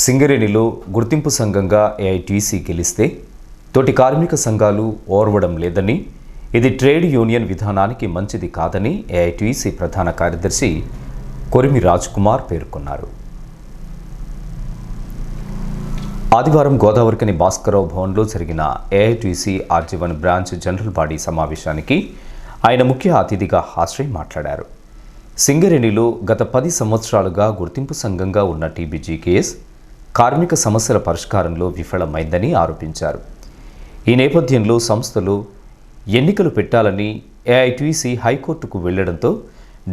సింగరేణిలో గుర్తింపు సంఘంగా ఏఐటీసీ గెలిస్తే తోటి కార్మిక సంఘాలు ఓర్వడం లేదని ఇది ట్రేడ్ యూనియన్ విధానానికి మంచిది కాదని ఏఐటీసీ ప్రధాన కార్యదర్శి కొరిమి రాజ్ కుమార్ పేర్కొన్నారు. ఆదివారం గోదావరికని భాస్కరరావు భవన్లో జరిగిన AITC RG one branch general body సమావేశానికి ఆయన ముఖ్య అతిథిగా హాజరై మాట్లాడారు. సింగరేణిలో గత పది సంవత్సరాలుగా గుర్తింపు సంఘంగా ఉన్న టీబీజీకేఎస్ కార్మిక సమస్యల పరిష్కారంలో విఫలమైందని ఆరోపించారు. ఈ నేపథ్యంలో సంస్థలు ఎన్నికలు పెట్టాలని ఏఐటీసీ హైకోర్టుకు వెళ్ళడంతో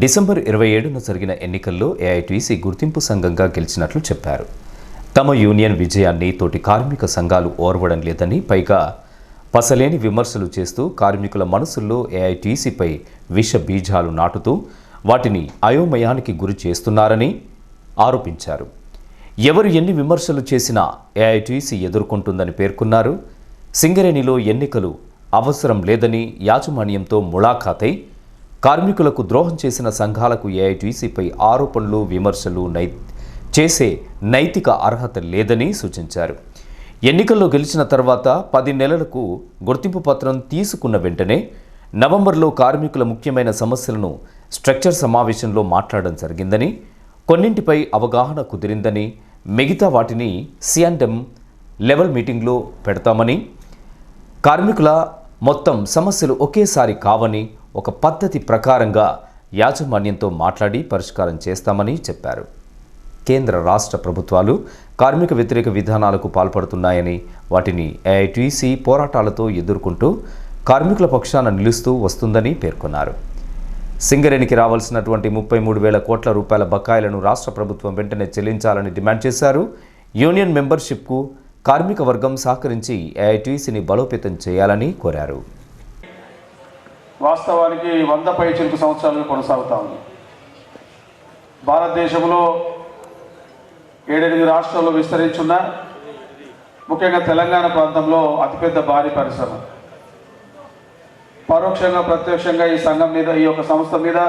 డిసెంబర్ ఇరవై ఏడున జరిగిన ఎన్నికల్లో ఏఐటీసీ గుర్తింపు సంఘంగా గెలిచినట్లు చెప్పారు. తమ యూనియన్ విజయాన్ని తోటి కార్మిక సంఘాలు ఓర్వడం లేదని పైగా పసలేని విమర్శలు చేస్తూ కార్మికుల మనసుల్లో ఏఐటీసీపై విష బీజాలు నాటుతూ వాటిని అయోమయానికి గురి చేస్తున్నారని ఆరోపించారు. ఎవరు ఎన్ని విమర్శలు చేసినా ఏఐటీసీ ఎదుర్కొంటుందని పేర్కొన్నారు. సింగరేణిలో ఎన్నికలు అవసరం లేదని యాజమాన్యంతో ములాఖాతై కార్మికులకు ద్రోహం చేసిన సంఘాలకు ఏఐటీసీపై ఆరోపణలు విమర్శలు నై చేసే నైతిక అర్హత లేదని సూచించారు. ఎన్నికల్లో గెలిచిన తర్వాత పది నెలలకు గుర్తింపు పత్రం తీసుకున్న వెంటనే నవంబర్లో కార్మికుల ముఖ్యమైన సమస్యలను స్ట్రక్చర్ సమావేశంలో మాట్లాడడం జరిగిందని కొన్నింటిపై అవగాహన కుదిరిందని మిగతా వాటిని సిఎండ్ఎం లెవెల్ మీటింగ్లో పెడతామని కార్మికుల మొత్తం సమస్యలు ఒకేసారి కావని ఒక పద్ధతి ప్రకారంగా యాజమాన్యంతో మాట్లాడి పరిష్కారం చేస్తామని చెప్పారు. కేంద్ర రాష్ట్ర ప్రభుత్వాలు కార్మిక వ్యతిరేక విధానాలకు పాల్పడుతున్నాయని వాటిని ఏఐటీసీ పోరాటాలతో ఎదుర్కొంటూ కార్మికుల పక్షాన నిలుస్తూ వస్తుందని పేర్కొన్నారు. సింగరేణికి రావాల్సినటువంటి ముప్పై మూడు వేల కోట్ల రూపాయల బకాయిలను రాష్ట్ర ప్రభుత్వం వెంటనే చెల్లించాలని డిమాండ్ చేశారు. యూనియన్ మెంబర్షిప్కు కార్మిక వర్గం సహకరించి ఏఐటీసీని బలోపేతం చేయాలని కోరారు. వాస్తవానికి వంద పై చిలుకు సంవత్సరాలుగా కొనసాగుతా ఉంది. భారతదేశంలో ఏడెనిమిది రాష్ట్రాల్లో విస్తరించున్న ముఖ్యంగా తెలంగాణ ప్రాంతంలో అతిపెద్ద భారీ పరిశ్రమ. పరోక్షంగా ప్రత్యక్షంగా ఈ సంఘం మీద ఈ యొక్క సంస్థ మీద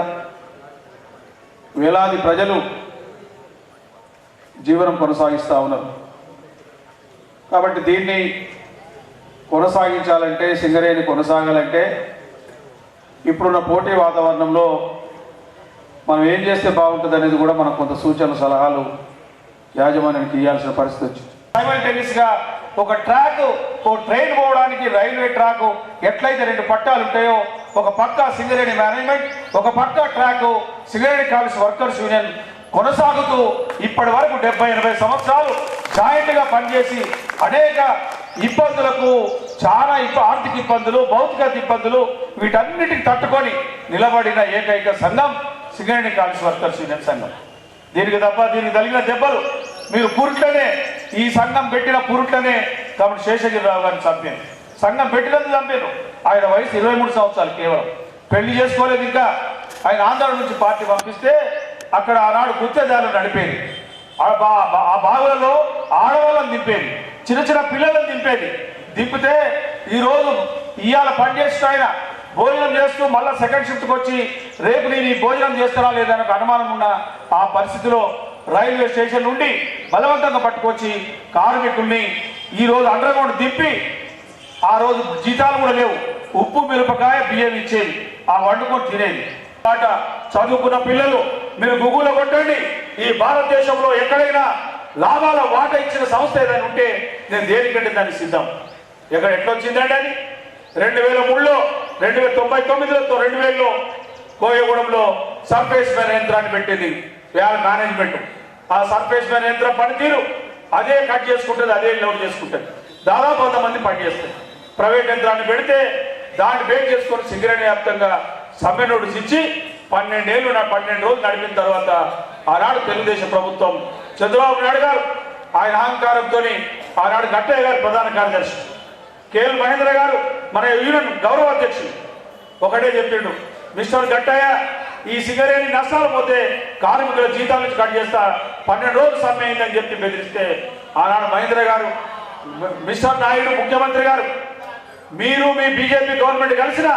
వేలాది ప్రజలు జీవనం కొనసాగిస్తూ ఉన్నారు. కాబట్టి దీన్ని కొనసాగించాలంటే సింగరేణి కొనసాగాలంటే ఇప్పుడున్న పోటీ వాతావరణంలో మనం ఏం చేస్తే బాగుంటుంది అనేది కూడా మనకు కొంత సూచనలు సలహాలు యాజమాన్యానికి ఇవ్వాల్సిన పరిస్థితి వచ్చింది. సైమల్టేనియస్గా ఒక ట్రాక్ ఒక ట్రైన్ పోవడానికి రైల్వే ట్రాక్ ఎట్లయితే రెండు పట్టాలు ఉంటాయో ఒక పక్క సింగరేణి మేనేజ్మెంట్ ఒక పక్క track Singareni college workers union కొనసాగుతూ ఇప్పటి వరకు డెబ్బై ఎనభై సంవత్సరాలు జాయింట్గా పనిచేసి అనేక ఇబ్బందులకు చాలా ఇబ్బ ఆర్థిక ఇబ్బందులు భౌతిక ఇబ్బందులు వీటన్నిటికి తట్టుకొని నిలబడిన ఏకైక సంఘం సింగరేణి కాలేజ్ వర్కర్స్ యూనియన్ సంఘం. దీనికి తప్ప దీనికి తగిలిన దెబ్బలు మీరు పురుట్లనే ఈ సంఘం పెట్టిన పురుట్లనే కాబట్టి శేషగిరిరావు గారిని చంపాను సంఘం పెట్టినందుకు చంపాను ఆయన వయసు ఇరవై మూడు సంవత్సరాలు కేవలం. పెళ్ళి చేసుకోలేదు ఇంకా. ఆయన ఆంధ్ర నుంచి పార్టీ పంపిస్తే అక్కడ ఆనాడు గుత్తేదారులు నడిపేది. ఆ బావులలో ఆడవాళ్ళని దింపేది. చిన్న చిన్న పిల్లలను దింపేది. దింపితే ఈరోజు ఇవాళ పనిచేస్తూ ఆయన భోజనం చేస్తూ మళ్ళీ సెకండ్ షిఫ్ట్కి వచ్చి రేపు నేను ఈ భోజనం చేస్తారా లేదని అనుమానం ఉన్న ఆ పరిస్థితిలో రైల్వే స్టేషన్ నుండి బలవంతంగా పట్టుకొచ్చి కార్మికుల్ని ఈరోజు రోజు అండర్ గ్రౌండ్ దింపి ఆ రోజు జీతాలు కూడా లేవు. ఉప్పు మిరపకాయ బియ్యం ఇచ్చేది. ఆ వండుకొని తినేది. పాట చదువుకున్న పిల్లలు మీరు గుగ్గులో కొట్టండి. ఈ భారతదేశంలో ఎక్కడైనా లాభాల వాట ఇచ్చిన సంస్థ ఏదైనా ఉంటే నేను దేనికంటే దాన్ని సిద్ధం? ఎక్కడ ఎట్లా వచ్చిందండి అది? రెండు వేల మూడులో రెండు వేల తొంభై తొమ్మిదిలో రెండు వేలలో కోయగూడెంలో సర్ఫేస్ మ్యాన్ యంత్రాన్ని పెట్టింది. వేల మేనేజ్మెంట్. ఆ సర్ఫేస్ మ్యాన్ యంత్రం పనితీరు అదే కట్ చేసుకుంటుంది అదే లోడ్ చేసుకుంటుంది. దాదాపు కొంతమంది మంది పనిచేస్తారు. ప్రైవేట్ యంత్రాన్ని పెడితే దాన్ని బేక్ చేసుకొని సింగరేణి వ్యాప్తంగా సమ్మె నోటీస్ ఇచ్చి పన్నెండేళ్ళు నా పన్నెండు రోజులు నడిపిన తర్వాత ఆనాడు తెలుగుదేశం ప్రభుత్వం చంద్రబాబు నాయుడు గారు ఆయన అహంకారంతో ఆనాడు గట్టయ్య గారు ప్రధాన కార్యదర్శి. కేఎల్ మహేంద్ర గారు మన యూనియన్ గౌరవ అధ్యక్షుడు ఒకటే చెప్పిండు మిస్టర్ గట్టయ్య ఈ సింగరేణి నష్టాలు పోతే కార్మికుల జీతాల నుంచి కట్ చేస్తా పన్నెండు రోజులు సమ్మె అయిందని చెప్పి బెదిరిస్తే ఆనాడు మహేంద్ర గారు మిస్టర్ నాయుడు ముఖ్యమంత్రి గారు మీరు మీ బీజేపీ గవర్నమెంట్ కలిసిన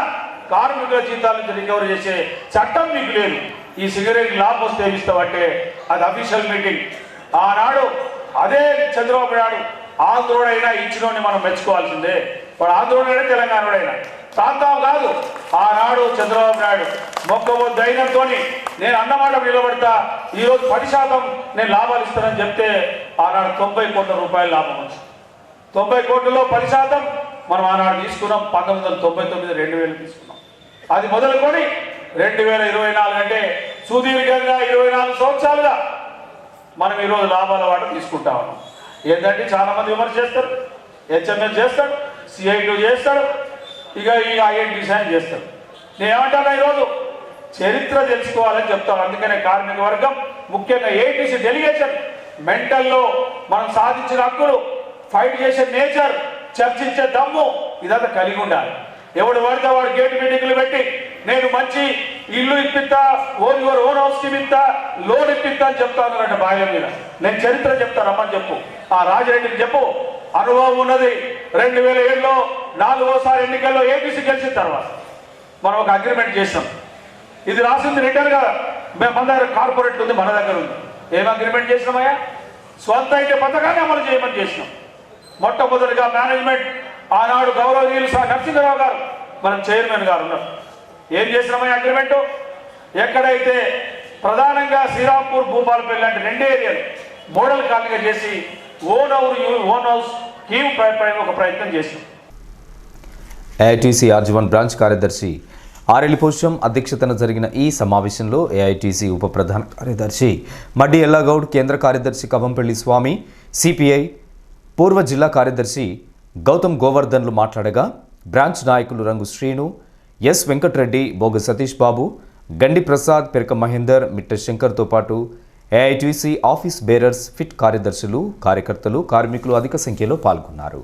కార్మికుల జీతాల నుంచి రికవరీ చేసే చట్టం మీకు లేదు. ఈ సిగరెట్ లాభం వస్తే ఇస్తామంటే అది అఫీషియల్ మీటింగ్ ఆనాడు అదే చంద్రబాబు నాయుడు ఆంధ్రుడైనా ఇచ్చినోని మనం మెచ్చుకోవాల్సిందే. వాడు ఆంధ్రుడైనా తెలంగాణుడైనా. ప్రాంతం కాదు. ఆనాడు చంద్రబాబు నాయుడు మొక్కవో ధైర్యంతో నేను అన్నమాట నిలబడతా ఈరోజు పది శాతం నేను లాభాలు ఇస్తానని చెప్తే ఆనాడు తొంభై కోట్ల రూపాయల లాభం వచ్చింది. తొంభై కోట్లలో పది శాతం మనం ఆనాడు తీసుకున్నాం పంతొమ్మిది వందల తొంభై తొమ్మిది రెండు వేలు తీసుకున్నాం. అది మొదలుకొని రెండు వేల ఇరవై నాలుగు అంటే సుదీర్ఘంగా ఇరవై నాలుగు సంవత్సరాలుగా మనం ఈరోజు లాభాల వాట తీసుకుంటా ఉన్నాం. ఏంటంటే చాలా మంది విమర్శ చేస్తారు హెచ్ఎంఎస్ చేస్తాడు సిఐటి చేస్తాడు ఇక ఈ ఐఐటి డిజైన్ చేస్తారు. నేనేమంటాను ఈరోజు? చరిత్ర తెలుసుకోవాలని చెప్తాను. అందుకనే కార్మిక వర్గం ముఖ్యంగా ఏటీసీ డెలిగేషన్. మెంటల్లో మనం సాధించిన హక్కులు ఫైట్ చేసే నేచర్ చర్చించే దమ్ము ఇదంతా కలిగి ఉండాలి. ఎవడు పడితే వాడు గేట్ మీటింగ్లు పెట్టి నేను మంచి ఇల్లు ఇప్పిస్తా ఓన్ యువర్ ఓన్ హౌస్ ఇప్పిస్తా లోన్ ఇప్పిస్తా అని చెప్తాను ఉన్నారంట భాగ్యం మీద నేను చరిత్ర చెప్తాను రమ్మని చెప్పు. ఆ రాజిరెడ్డికి చెప్పు అనుభవం ఉన్నది. రెండు వేల ఏడులో నాలుగోసారి ఎన్నికల్లో ఏపీసీ గెలిచిన తర్వాత మనం ఒక అగ్రిమెంట్ చేసాం ఇది రాసింది రిటర్న్గా మేము మన దగ్గర కార్పొరేట్ ఉంది మన దగ్గర ఉంది. ఏం అగ్రిమెంట్ చేసినామయ్యా స్వంత అయితే పథకాన్ని అమలు చేయమని చేసినాం. మొట్టమొదటిగా మేనేజ్మెంట్ ఆనాడు గౌరవనీయులు సా నరసింహరావు గారు మనం చైర్మన్ గారు ఉన్నారు. ఏం చేసినామయ్యా అగ్రిమెంటు ఎక్కడైతే ప్రధానంగా శ్రీరాంపూర్ భూపాలపల్లి లాంటి రెండు ఏరియాలు మోడల్ కాలనీగా చేసి own house own house scheme ఒక ప్రయత్నం ఏఐటీసీ ఆర్జీవన్ బ్రాంచ్ కార్యదర్శి ఆరెల్లి పోషం అధ్యక్షతన జరిగిన ఈ సమావేశంలో ఏఐటీసీ ఉప ప్రధాన కార్యదర్శి మడ్డి ఎల్లాగౌడ్ కేంద్ర కార్యదర్శి కవంపల్లి స్వామి సిపిఐ పూర్వ జిల్లా కార్యదర్శి గౌతమ్ గోవర్ధన్లు మాట్లాడగా బ్రాంచ్ నాయకులు రంగు శ్రీను ఎస్ వెంకటరెడ్డి బోగ సతీష్ బాబు గండి ప్రసాద్ పెరక మహేందర్ మిట్ట శంకర్తో పాటు ఏఐటీసీ ఆఫీస్ బేరర్స్ ఫిట్ కార్యదర్శులు కార్యకర్తలు కార్మికులు అధిక సంఖ్యలో పాల్గొన్నారు.